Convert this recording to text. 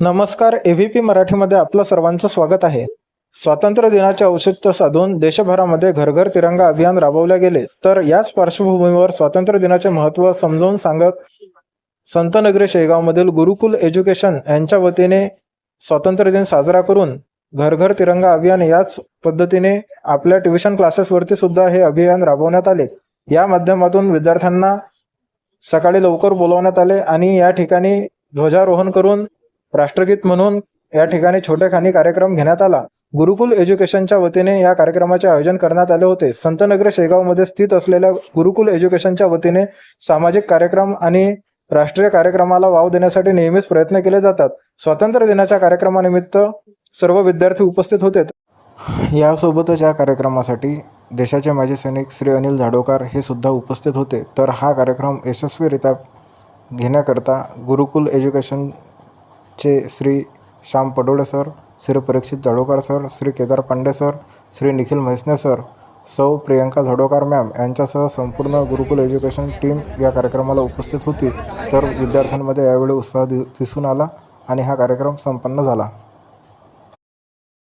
नमस्कार एव्हीपी मराठीमध्ये आपलं सर्वांचं स्वागत आहे. स्वातंत्र्य दिनाचे औचित्य साधून देशभरामध्ये घरघर तिरंगा अभियान राबवले गेले तर याच पार्श्वभूमीवर स्वातंत्र्य दिनाचे महत्त्व समजावून सांगत संतनगरी शेगावमधील गुरुकुल एज्युकेशन यांच्या वतीने स्वातंत्र्य दिन साजरा करून घरघर तिरंगा अभियान याच पद्धतीने आपल्या ट्युशन क्लासेसवरती सुद्धा हे अभियान राबवण्यात आले. या माध्यमातून विद्यार्थ्यांना सकाळी लवकर बोलवण्यात आले आणि या ठिकाणी ध्वजारोहण करून राष्ट्रगीत म्हणून या ठिकाणी छोटेखानी कार्यक्रम घेण्यात आला. गुरुकुल एज्युकेशनच्या वतीने या कार्यक्रमाचे आयोजन करण्यात आले होते. संतनगर शेगावमध्ये स्थित असलेल्या गुरुकुल एज्युकेशनच्या वतीने सामाजिक कार्यक्रम आणि राष्ट्रीय कार्यक्रमाला वाव देण्यासाठी नेहमीच प्रयत्न केले जातात. स्वातंत्र्य दिनाच्या कार्यक्रमानिमित्त सर्व विद्यार्थी उपस्थित होते. यासोबतच या कार्यक्रमासाठी देशाचे माजी सैनिक श्री अनिल झाडोकार हे सुद्धा उपस्थित होते. तर हा कार्यक्रम यशस्वीरित्या घेण्याकरता गुरुकुल एज्युकेशन चे Shri Shyam Padole sir Shri Parikshit Jhadokar sir Shri Kedar Pande sir Shri Nikhil Mhaisne sir सौ प्रियंका झडोकार मॅम यांच्यासह संपूर्ण गुरुकुल एज्युकेशन टीम या कार्यक्रमाला उपस्थित होती. तर विद्यार्थ्यांमध्ये यावेळी उत्साह दि दिसून आला आणि हा कार्यक्रम संपन्न झाला.